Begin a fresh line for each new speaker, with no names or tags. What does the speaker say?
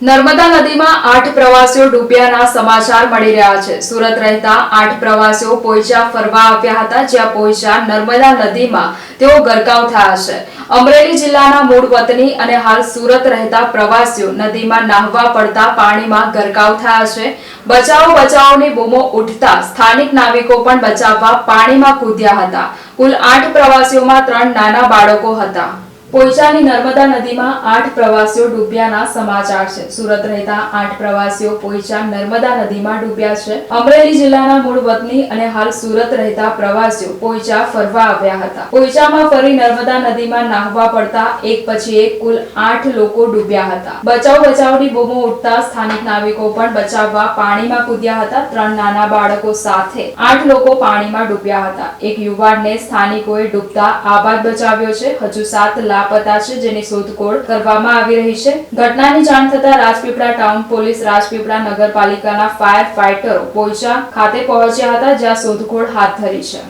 નર્મદા નદીમાં આઠ પ્રવાસીઓ ડૂબ્યાના સમાચાર મળી રહ્યા છે. સુરત રહેતા આઠ પ્રવાસીઓ પોઈચા ફરવા આવ્યા હતા, જ્યાં પોઈચા નર્મદા નદીમાં તેઓ ગરકાવ થયા છે. અમરેલી જિલ્લાના મૂળ વતની અને હાલ સુરત રહેતા પ્રવાસીઓ નદીમાં નાહવા પડતા પાણીમાં ગરકાવ થયા છે. બચાવો બચાવોની બૂમો ઉઠતા સ્થાનિક નાવિકો પણ બચાવવા પાણીમાં કૂદ્યા હતા. કુલ આઠ પ્રવાસીઓમાં ત્રણ નાના બાળકો હતા. પોઈચાની નર્મદા નદીમાં આઠ પ્રવાસીઓ ડૂબ્યાના સમાચાર છે. સુરત રહેતા આઠ પ્રવાસીઓ પોઈચા નર્મદા નદીમાં ડૂબ્યા છે. અમરેલી જિલ્લાના મૂળ વતની અને હાલ સુરત રહેતા પ્રવાસીઓ પોઈચા ફરવા આવ્યા હતા. પોઈચામાં ફરી નર્મદા નદીમાં નાહવા પડતા એક પછી એક કુલ આઠ લોકો ડૂબ્યા હતા. બચાવ બચાવની બૂમો ઉઠતા સ્થાનિક નાવિકો પણ બચાવવા પાણીમાં કૂદ્યા હતા. ત્રણ નાના બાળકો સાથે આઠ લોકો પાણીમાં ડૂબ્યા હતા. એક યુવાનને સ્થાનિકોએ ડૂબતા આબાદ બચાવ્યો છે. હજુ સાત લાપતા છે જેની શોધખોળ કરવામાં આવી રહી છે. ઘટનાની જાણ થતા રાજપીપળા ટાઉન પોલીસ રાજપીપળા નગરપાલિકાના ફાયર ફાઇટરો પોઈચા ખાતે પહોંચ્યા હતા, જ્યાં શોધખોળ હાથ ધરી છે.